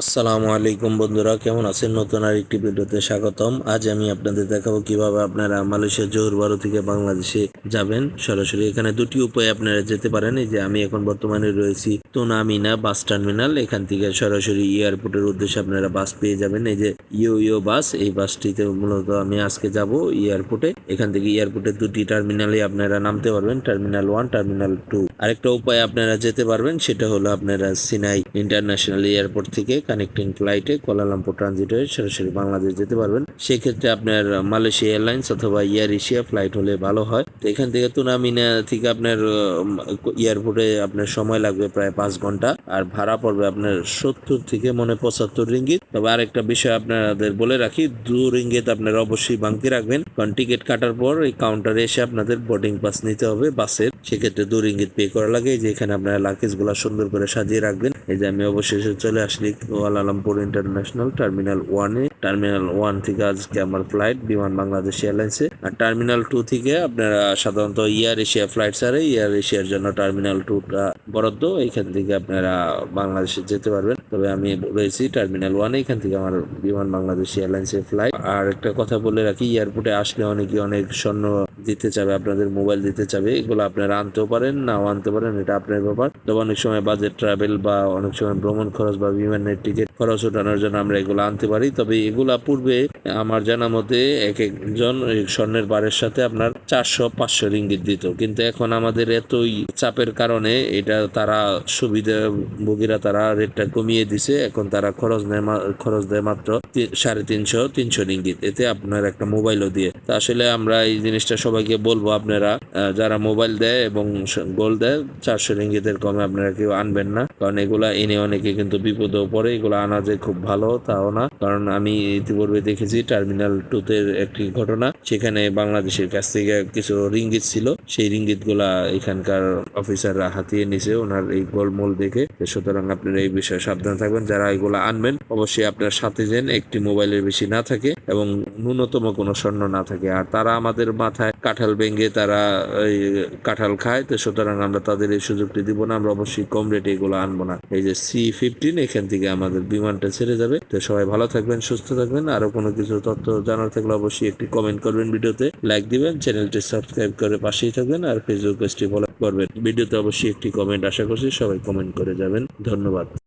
আসসালামু আলাইকুম বন্ধুরা, কেমন আছেন? নতুন আর একটি ভিডিওতে স্বাগতম। আজ আমি আপনাদের দেখাবো কীভাবে আপনারা মালয়েশিয়া জোহর বারো থেকে বাংলাদেশে যাবেন সরাসরি। এখানে দুটি উপায়ে আপনারা যেতে পারেন। এই যে আমি এখন বর্তমানে রয়েছি তোনামিনা বাস টার্মিনাল। এখান থেকে সরাসরি এয়ারপোর্টের উদ্দেশ্যে আপনারা বাস পেয়ে যাবেন। এই যে ইও ইও বাস, এই বাসটিতে মূলত আমি আজকে যাব এয়ারপোর্টে। এখান থেকে এয়ারপোর্টের দুটি টার্মিনালে আপনারা নামতে পারবেন, টার্মিনাল ওয়ান, টার্মিনাল টু। আরেকটা উপায় আপনারা যেতে পারবেন, সেটা হলো আপনারা সিনাই ইন্টারন্যাশনাল এয়ারপোর্ট থেকে কানেক্টিং ফ্লাইটে কোয়ালালামপুর ট্রানজিট হয়ে সরাসরি বাংলাদেশ যেতে পারবেন। সেক্ষেত্রে আপনার মালয়েশিয়া এয়ারলাইন্স অথবা এয়ার এশিয়া ফ্লাইট হলে ভালো হয়। তো এখান থেকে তুনামিনা থেকে আপনার এয়ারপোর্টে আপনার সময় লাগবে প্রায় পাঁচ ঘণ্টা। আর ভাড়া পড়বে আপনার সত্তর থেকে মনে পঁচাত্তর রিঙ্গিত। তবে আরেকটা বিষয় আপনাদের বলে রাখি, দু রিঙ্গিত আপনারা অবশ্যই বাংতি রাখবেন। কারণ টিকিট কাটার পর এই কাউন্টারে এসে আপনাদের বোর্ডিং পাস নিতে হবে বাসের সেক্ষেত্রে দু রিঙ্গিত পে করা লাগে। যে এখানে আপনারা লাকেজগুলা সুন্দর করে সাজিয়ে রাখবেন। এই যে আমি অবশেষে চলে আসলি কুয়ালালামপুর ইন্টারন্যাশনাল টার্মিনাল ওয়ানে টার্মিনাল ওয়ান থেকে আজকে আমার ফ্লাইট বিমান বাংলাদেশ এয়ারলাইন্সে। আর টার্মিনাল টু থেকে আপনারা সাধারণত এয়ার এশিয়া ফ্লাইট ছাড়ে। এয়ার এশিয়ার জন্য টার্মিনাল টুটা বরাদ্দ। এখান থেকে আপনারা বাংলাদেশে যেতে পারবেন। তবে আমি রয়েছি টার্মিনাল ওয়ানে এখান থেকে আমার বিমান বাংলাদেশ এয়ারলাইন্সের ফ্লাইট আর একটা কথা বলে রাখি এয়ারপোর্টে আসলে অনেকে অনেক স্বর্ণ দিতে চাবে, আপনাদের মোবাইল দিতে চাবে, এগুলো আপনারা আনতেও পারেন, নাও আনতে পারেন, এটা আপনার ব্যাপার। তবে অনেক সময় বাজেট ট্রাভেল বা অনেক সময় ভ্রমণ খরচ বা বিমানের টিকিট খরচ ওঠানোর জন্য আমরা এগুলো আনতে পারি। তবে এগুলা পূর্বে আমার জানা মতে এক একজন স্বর্ণের বারের সাথে আপনার চারশো, পাঁচশো রিঙ্গিত দিত। কিন্তু এখন আমাদের এতই চাপের কারণে এটা তারা সুবিধাভোগীরা তারা রেটটা কমিয়ে দিছে। এখন তারা খরচ নেয় খরচ দেয় মাত্র সাড়ে তিনশো তিনশো রিঙ্গিত। এতে আপনার একটা মোবাইলও দিয়ে। তা আসলে আমরা এই জিনিসটা সবাইকে বলব আপনারা যারা মোবাইল দেয় এবং গোল দেয়, চারশো রিঙ্গিতের কমে আপনারা কেউ আনবেন না। কারণ এগুলা এনে অনেকে কিন্তু বিপদেও পড়ে, এগুলো আনা যে খুব ভালো তাও না। কারণ আমি ইতিপূর্বে দেখেছি টার্মিনাল টুতে একটি ঘটনা, সেখানে বাংলাদেশের কাছ থেকে কিছু রিঙ্গিত ছিল। সেই রিঙ্গিতগুলা এখানকার অফিসাররা হাতিয়ে নিছে, ওনার এই গোলমোল দেখে। সুতরাং আপনারা এই বিষয়ে সাবধান থাকবেন, যারা এগুলো আনবেন, অবশ্যই আপনার সাথে যেন একটি মোবাইলের বেশি না থাকে এবং ন্যূনতম কোনো স্বর্ণ না থাকে। আর তারা আমাদের মাথায় কাঁঠাল ভেঙে তারা এই কাঁঠাল খায়, তো সুতরাং আমরা তাদের এই সুযোগটি দিব না, আমরা অবশ্যই কম রেটে এগুলো আনব না। এই যে সি ফিফটিন এখান থেকে আমাদের বিমানটা ছেড়ে যাবে। তো সবাই ভালো থাকবেন, সুস্থ থাকবেন। আরও কোনো কিছু তথ্য জানার থাকলে অবশ্যই একটি কমেন্ট করবেন ভিডিওতে। লাইক দিবেন চ্যানেলটি সাবস্ক্রাইব করে পাশেই থাকবেন আর ফেসবুক পেজটি ফলো করবেন। ভিডিওতে অবশ্যই একটি কমেন্ট আশা করছি সবাই কমেন্ট করে যাবেন। ধন্যবাদ।